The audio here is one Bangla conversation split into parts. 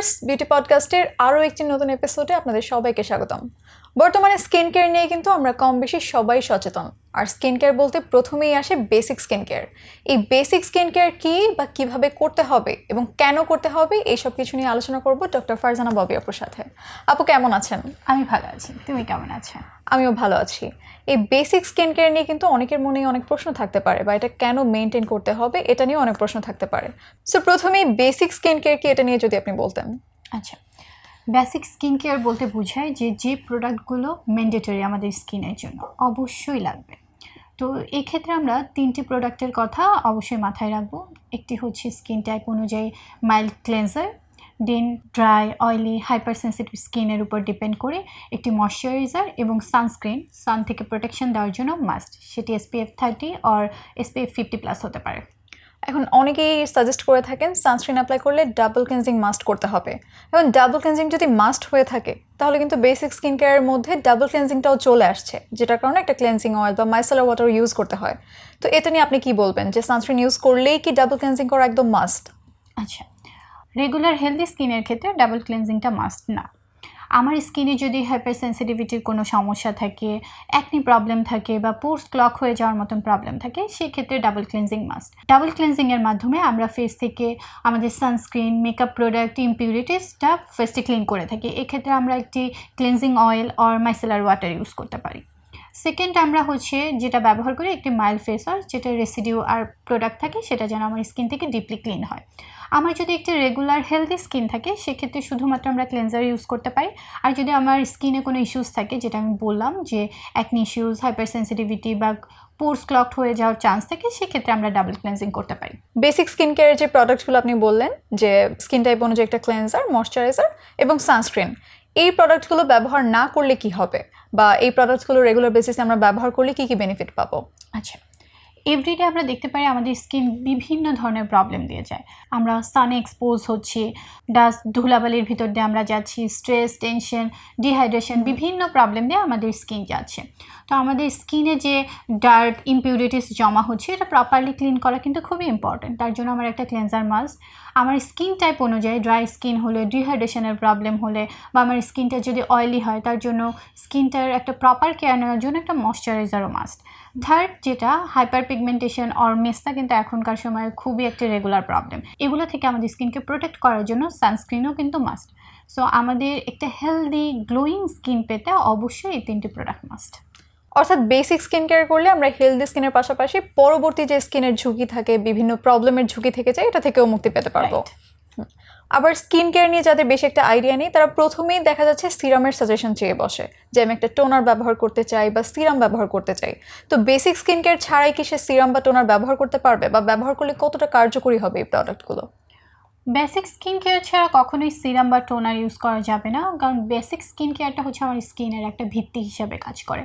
ভিউয়ার্স বিউটি পডকাস্টের আরও একটি নতুন এপিসোডে আপনাদের সবাইকে স্বাগতম। বর্তমানে স্কিন কেয়ার নিয়ে কিন্তু আমরা কম বেশি সবাই সচেতন। আর স্কিন কেয়ার বলতে প্রথমেই আসে বেসিক স্কিন কেয়ার এই বেসিক স্কিন কেয়ার কী বা কীভাবে করতে হবে এবং কেন করতে হবে এইসব কিছু নিয়ে আলোচনা করব ডক্টর ফারজানা ববি আপুর সাথে। আপু কেমন আছেন? আমি ভালো আছি। তুমি কেমন আছো? আমিও ভালো আছি। এই বেসিক স্কিন কেয়ার নিয়ে কিন্তু অনেকের মনেই অনেক প্রশ্ন থাকতে পারে বা এটা কেন মেনটেন করতে হবে এটা নিয়ে অনেক প্রশ্ন থাকতে পারে। সো প্রথমেই বেসিক স্কিন কেয়ার কি এটা নিয়ে যদি আপনি বলতেন। আচ্ছা বেসিক স্কিন কেয়ার বলতে বোঝায় যে যে প্রোডাক্টগুলো ম্যান্ডেটরি আমাদের স্কিনের জন্য অবশ্যই লাগবে। তো এক্ষেত্রে আমরা তিনটি প্রোডাক্টের কথা অবশ্যই মাথায় রাখব। একটি হচ্ছে স্কিন টাইপ অনুযায়ী mild cleanser then dry, oily hyper sensitive স্কিনের উপর ডিপেন্ড করে একটি ময়শ্চারাইজার এবং সানস্ক্রিন, সান থেকে প্রোটেকশন দেওয়ার জন্য মাস্ট। সেটি SPF thirty or SPF fifty plus হতে পারে। এখন অনেকেই সাজেস্ট করে থাকেন সানস্ক্রিন অ্যাপ্লাই করলে ডাবল ক্লিনজিং মাস্ট করতে হবে। এবং ডাবল ক্লিনজিং যদি মাস্ট হয়ে থাকে, তাহলে কিন্তু বেসিক স্কিন কেয়ারের মধ্যে ডাবল ক্লিনজিংটাও চলে আসছে, যেটার কারণে একটা ক্লিনজিং অয়েল বা মাইসেলার ওয়াটার ইউজ করতে হয়। তো এটা নিয়ে আপনি কি বলবেন যে সানস্ক্রিন ইউজ করলেই কি ডাবল ক্লিনজিং করা একদম মাস্ট আচ্ছা রেগুলার হেলদি স্কিনের ক্ষেত্রে ডাবল ক্লিনজিংটা মাস্ট না। আমার স্কিনে যদি হাইপার সেন্সিটিভিটির কোনো সমস্যা থাকে একনি প্রবলেম থাকে বা পোর্স ক্লক হয়ে যাওয়ার মতন প্রবলেম থাকে, সেক্ষেত্রে ডাবল ক্লিনজিং মাস্ট ডাবল ক্লিনজিংয়ের মাধ্যমে আমরা ফেস থেকে আমাদের সানস্ক্রিন মেকআপ প্রোডাক্ট ইম্পিউরিটিসটা ফেসটি ক্লিন করে থাকি। এক্ষেত্রে আমরা একটি cleansing oil or micellar water use করতে পারি। সেকেন্ড আমরা হচ্ছে যেটা ব্যবহার করি একটি মাইল ফেস ওয়াশ যেটা রেসিডিউ আর প্রোডাক্ট থাকে, সেটা যেন আমার স্কিন থেকে ডিপলি ক্লিন হয়। আমার যদি একটি রেগুলার হেলদি স্কিন থাকে, সেক্ষেত্রে শুধুমাত্র আমরা ক্লেন্সার ইউজ করতে পারি। আর যদি আমার স্কিনে কোনো ইস্যুস থাকে, যেটা আমি বললাম যে অ্যাকনি ইস্যুস হাইপার সেন্সিটিভিটি বা পোর্স ক্লকড হয়ে যাওয়ার চান্স থাকে, সেক্ষেত্রে আমরা ডাবল ক্লেন্সিং করতে পারি। বেসিক স্কিন কেয়ারের যে প্রোডাক্টগুলো আপনি বললেন, যে স্কিন টাইপ অনুযায়ী একটা ক্লেন্সার ময়শ্চারাইজার এবং সানস্ক্রিন এই প্রোডাক্টগুলো ব্যবহার না করলে কি হবে? বা এই প্রোডাক্টসগুলো রেগুলার বেসিসে আমরা ব্যবহার করলে কী কী বেনিফিট পাবো? আচ্ছা। এভরিডে আমরা দেখতে পাই আমাদের স্কিন বিভিন্ন ধরনের প্রবলেম দিয়ে যায়। আমরা সানে এক্সপোজ হচ্ছি ডাস্ট ধুলাবালির ভিতর দিয়ে আমরা যাচ্ছি স্ট্রেস টেনশন ডিহাইড্রেশন বিভিন্ন প্রবলেম দিয়ে আমাদের স্কিন যাচ্ছে। তো আমাদের স্কিনে যে ডার্ট ইম্পিউরিটিস জমা হচ্ছে, এটা প্রপারলি ক্লিন করা কিন্তু খুবই ইম্পর্টেন্ট তার জন্য আমার একটা ক্লেন্সার মাস্ট আমার স্কিন টাইপ অনুযায়ী ড্রাই স্কিন হলে ডিহাইড্রেশনের প্রবলেম হলে বা আমার স্কিনটা যদি অয়েলি হয়, তার জন্য স্কিনটার একটা প্রপার কেয়ার নেওয়ার জন্য একটা ময়শ্চারাইজারও মাস্ট থার্ড যেটা হাইপার পিগমেন্টেশন অর মেস্তা কিন্তু এখনকার সময়ে খুবই একটি রেগুলার প্রবলেম এগুলো থেকে আমাদের স্কিনকে প্রোটেক্ট করার জন্য সানস্ক্রিনও কিন্তু মাস্ট সো আমাদের একটা হেলদি গ্লোয়িং স্কিন পেতে অবশ্যই এই তিনটি প্রোডাক্ট মাস্ট অর্থাৎ বেসিক স্কিন কেয়ার করলে আমরা হেলদি স্কিনের পাশাপাশি পরবর্তী যে স্কিনের ঝুঁকি থাকে বিভিন্ন প্রবলেমের ঝুঁকি থেকে যায় এটা থেকেও মুক্তি পেতে পারব। আবার স্কিন কেয়ার নিয়ে যাদের বেশি একটা আইডিয়া নেই, তারা প্রথমেই দেখা যাচ্ছে সিরামের সাজেশন চেয়ে বসে, যে আমি একটা টোনার ব্যবহার করতে চাই বা সিরাম ব্যবহার করতে চাই। তো বেসিক স্কিন কেয়ার ছাড়াই কি সে সিরাম বা টোনার ব্যবহার করতে পারবে বা ব্যবহার করলে কতটা কার্যকরী হবে এই প্রোডাক্টগুলো বেসিক স্কিন কেয়ার ছাড়া কখনোই সিরাম বা টোনার ইউজ করা যাবে না। কারণ বেসিক স্কিন কেয়ারটা হচ্ছে আমার স্কিনের একটা ভিত্তি হিসাবে কাজ করে।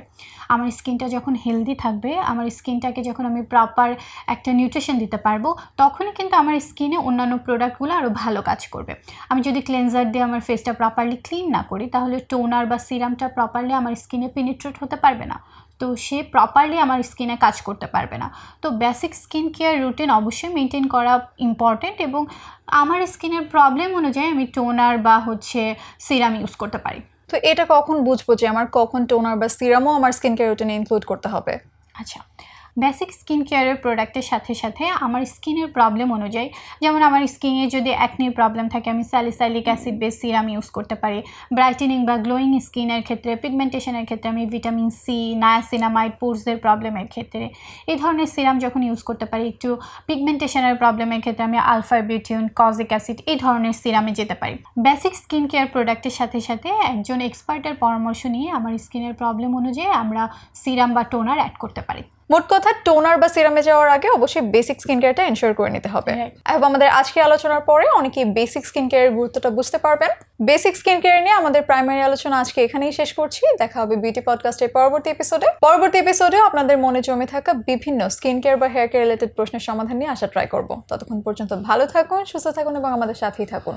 আমার স্কিনটা যখন হেলদি থাকবে, আমার স্কিনটাকে যখন আমি প্রপার একটা নিউট্রিশন দিতে পারব, তখনই কিন্তু আমার স্কিনে অন্যান্য প্রোডাক্টগুলো আরও ভালো কাজ করবে। আমি যদি ক্লেনজার দিয়ে আমার ফেসটা প্রপারলি ক্লিন না করি, তাহলে টোনার বা সিরামটা প্রপারলি আমার স্কিনে পেনিট্রেট হতে পারবে না। তো সে প্রপারলি আমার স্কিনে কাজ করতে পারবে না। তো বেসিক স্কিন কেয়ার রুটিন অবশ্যই মেনটেন করা ইম্পর্টেন্ট এবং আমার স্কিনের প্রবলেম অনুযায়ী আমি টোনার বা হচ্ছে সিরাম ইউজ করতে পারি। তো এটা কখন বুঝব যে আমার কখন টোনার বা সিরামও আমার স্কিন কেয়ার রুটিনে ইনক্লুড করতে হবে? আচ্ছা বেসিক স্কিন কেয়ারের প্রোডাক্টের সাথে সাথে আমার স্কিনের প্রবলেম অনুযায়ী, যেমন আমার স্কিনে যদি অ্যাকনির প্রবলেম থাকে, আমি salicylic acid base serum use করতে পারি। ব্রাইটেনিং বা গ্লোয়িং স্কিনের ক্ষেত্রে পিগমেন্টেশনের ক্ষেত্রে আমি ভিটামিন সি নায়াসিনামাইড পোর্সের প্রবলেমের ক্ষেত্রে। এই ধরনের সিরাম যখন ইউজ করতে পারি, একটু পিগমেন্টেশনের প্রবলেমের ক্ষেত্রে আমি আলফা বিউটিউন কজিক অ্যাসিড এই ধরনের সিরামে যেতে পারি। বেসিক স্কিন কেয়ার প্রোডাক্টের সাথে সাথে একজন এক্সপার্টের পরামর্শ নিয়ে আমার স্কিনের প্রবলেম অনুযায়ী আমরা সিরাম বা টোনার অ্যাড করতে পারি। মোট কথা টোনার বা সিরামে যাওয়ার আগে অবশ্যই বেসিক স্কিন কেয়ারটা এনশোর করে নিতে হবে. এবং আমাদের আজকে আলোচনার পরে অনেকেই বেসিক স্কিন কেয়ারের গুরুত্বটা বুঝতে পারবেন। বেসিক স্কিন কেয়ার নিয়ে আমাদের প্রাইমারি আলোচনা আজকে এখানেই শেষ করছি। দেখা হবে বিউটি পডকাস্টের পরবর্তী এপিসোডে পরবর্তী এপিসোডেও আপনাদের মনে জমে থাকা বিভিন্ন স্কিন কেয়ার বা হেয়ার কেয়ার রিলেটেড প্রশ্নের সমাধান নিয়ে আসা ট্রাই করব। ততক্ষণ পর্যন্ত ভালো থাকুন সুস্থ থাকুন এবং আমাদের সাথেই থাকুন।